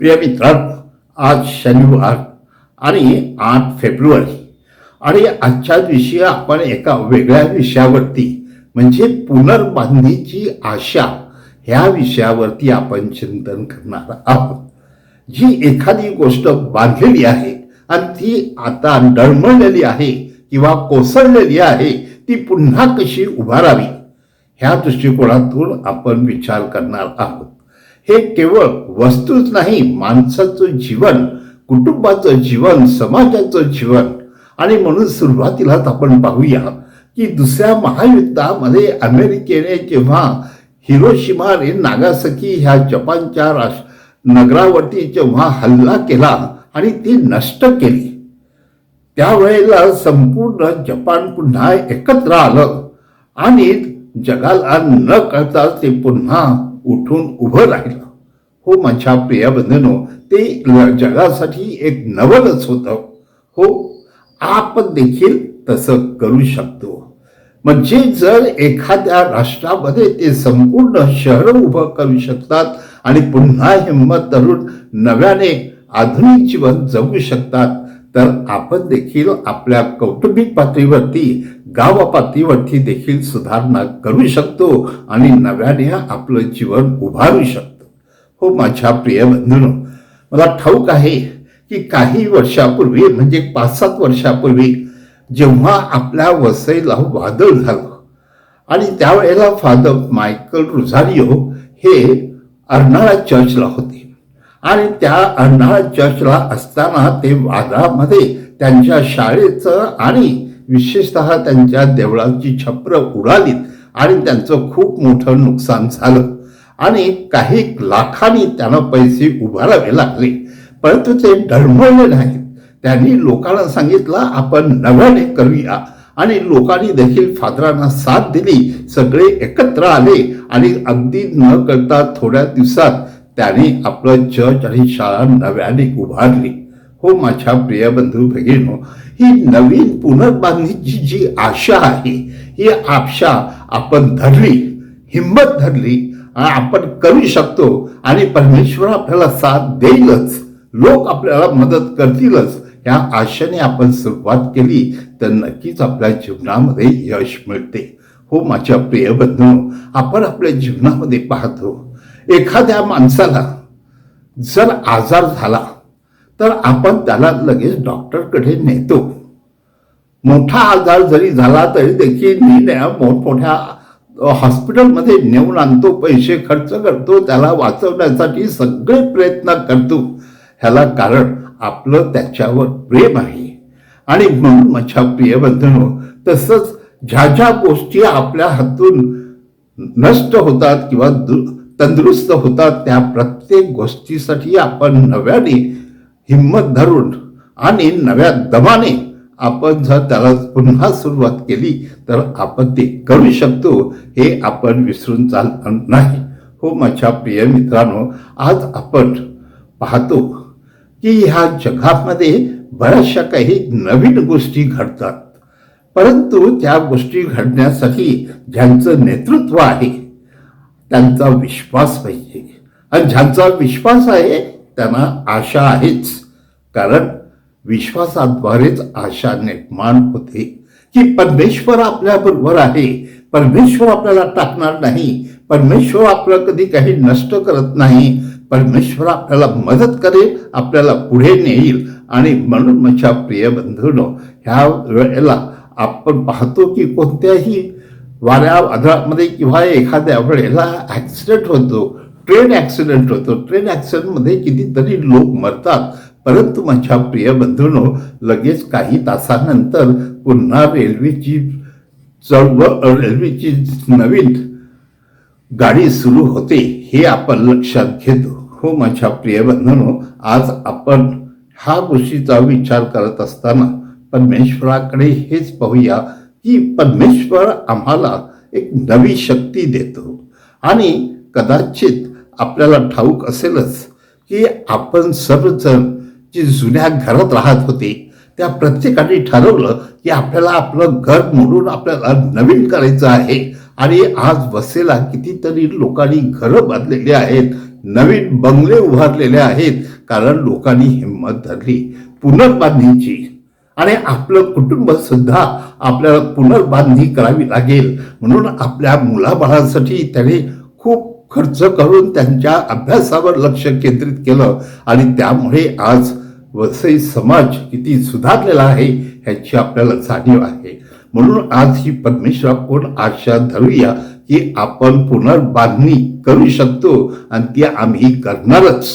प्रिय मित्रांनो आज शनिवार आणि आठ फेब्रुवारी. आणि आजच्या दिवशी आपण एका वेगळ्या विषयावरती म्हणजे पुनर्बांधीची आशा ह्या विषयावरती आपण चिंतन करणार आहोत. जी एखादी गोष्ट बांधलेली आहे आणि ती आता डळमळलेली आहे किंवा कोसळलेली आहे ती पुन्हा कशी उभारावी ह्या दृष्टिकोनातून आपण विचार करणार आहोत. हे केवळ वस्तूच नाही माणसाचं जीवन कुटुंबाचं जीवन समाजाचं जीवन. आणि म्हणून सुरुवातीलाच आपण पाहूया की दुसऱ्या महायुद्धामध्ये अमेरिकेने जेव्हा हिरोशिमा आणि नागासकी ह्या जपानच्या राष्ट्र नगरावरती जेव्हा हल्ला केला आणि ती नष्ट केली त्यावेळेला संपूर्ण जपान पुन्हा एकत्र आलं. आणि जगाला न कळता ते पुन्हा उठून उभं राहिलं. हो माझ्या प्रिय बंधनो ते जगासाठी एक नवलच होतं. हो आपण देखील तसं करू शकतो. म्हणजे जर एखाद्या राष्ट्रामध्ये ते संपूर्ण शहर उभं करू शकतात आणि पुन्हा हिंमत धरून नव्याने आधुनिक जीवन जगू शकतात तर आपण देखील आपल्या कौटुंबिक पातळीवरती गाव पातळीवरती देखील सुधारणा करू शकतो आणि नव्याने आपलं जीवन उभारू शकतो. हो माझ्या प्रिय बंधूंनो मला ठाऊक आहे की काही वर्षापूर्वी म्हणजे पाच सात वर्षापूर्वी जेव्हा आपल्या वसईला वादळ झालं आणि त्यावेळेला फादर मायकल रुझारियो हे अर्नाळा चर्चला होते. आणि त्या अर्नाळा चर्चला असताना ते वादामध्ये त्यांच्या शाळेचं आणि विशेषतः त्यांच्या देवळाची छप्र उडालीत आणि त्यांचं खूप मोठं नुकसान झालं. आणि काही लाखांनी त्यांना पैसे उभारावे लागले. परंतु ते डळमळले नाहीत. त्यांनी लोकांना सांगितलं आपण नव्याने करूया. आणि लोकांनी देखील फादरांना साथ दिली. सगळे एकत्र आले आणि अगदी न करता थोड्या दिवसात त्याने आपलं चर्च आणि शाळा नव्याने उभारली. हो माझ्या प्रिय बंधू भगिनो ही नवीन पुनर्बांधीची जी आशा आहे ही आशा आपण धरली हिंमत धरली आणि आपण करू शकतो आणि परमेश्वर आपल्याला साथ देईलच लोक आपल्याला मदत करतीलच. या आशेने आपण सुरुवात केली तर नक्कीच आपल्या जीवनामध्ये यश मिळते. हो माझ्या प्रिय बंधू आपण आपल्या जीवनामध्ये पाहतो एखाद्या माणसाला जर आजार झाला तर आपण त्याला लगेच डॉक्टरकडे नेतो. मोठा आजार जरी झाला तरी देखील नेण्या मोठमोठ्या हॉस्पिटलमध्ये नेऊन आणतो पैसे खर्च करतो त्याला वाचवण्यासाठी सगळे प्रयत्न करतो. ह्याला कारण आपलं त्याच्यावर प्रेम आहे. आणि म्हणून माझ्या प्रिय तसंच ज्या ज्या गोष्टी आपल्या हातून नष्ट होतात किंवा दु- तंदुरुस्त होतात त्या प्रत्येक गोष्टीसाठी आपण नव्याने हिंमत धरून आणि नव्या दमाने आपण जर त्याला पुन्हा सुरुवात केली तर आपण ते करू शकतो हे आपण विसरून चालणार नाही. हो माझ्या प्रिय मित्रांनो आज आपण पाहतो की ह्या जगामध्ये बऱ्याचशा काही नवीन गोष्टी घडतात. परंतु त्या गोष्टी घडण्यासाठी ज्यांचं नेतृत्व आहे त्यांचा विश्वास पाहिजे. आणि ज्यांचा विश्वास आहे त्यांना आशा आहेच. कारण विश्वासाद्वारेच आशा निर्माण होते. की परमेश्वर आपल्या बरोबर आहे. परमेश्वर आपल्याला टाकणार नाही. परमेश्वर आपलं कधी काही नष्ट करत नाही. परमेश्वर आपल्याला मदत करेल आपल्याला पुढे नेईल. आणि म्हणून माझ्या प्रिय बंधूनो ह्या वेळेला आपण पाहतो की कोणत्याही वाऱ्या वादळामध्ये म्हणजे किंवा एखाद्या वेळेला ॲक्सिडेंट होतो ट्रेन ॲक्सिडेंट होतो. ट्रेन ॲक्सिडेंटमध्ये कितीतरी लोक मरतात. परंतु माझ्या प्रिय बंधूंनो लगेच काही तासानंतर पुन्हा रेल्वेची चळवळ रेल्वेची नवीन गाडी सुरू होते हे आपण लक्षात घेतो. हो माझ्या प्रिय बंधूंनो आज आपण ह्या गोष्टीचा विचार करत असताना परमेश्वराकडे हेच पाहूया. की परमेश्वर आम्हाला एक नवी शक्ती देतो. आणि कदाचित आपल्याला ठाऊक असेलच की आपण सर्वजण जी जुन्या घरात राहत होते त्या प्रत्येकाने ठरवलं की आपल्याला आपलं घर मोडून आपल्याला नवीन करायचं आहे. आणि आज वसेला कितीतरी लोकांनी घरं बांधलेली आहेत नवीन बंगले उभारलेले आहेत कारण लोकांनी हिंमत धरली. पुनर्बांधणीची आणि आपलं कुटुंब सुद्धा आपल्याला पुनर्बांधणी करावी लागेल. म्हणून आपल्या मुलाबाळांसाठी त्याने खूप खर्च करून त्यांच्या अभ्यासावर लक्ष केंद्रित केलं. आणि त्यामुळे आज वसई समाज किती सुधारलेला आहे ह्याची आपल्याला जाणीव आहे. म्हणून आज ही परमेश्वराकडून आशा धरूया की आपण पुनर्बांधणी करू शकतो आणि ती आम्ही करणारच.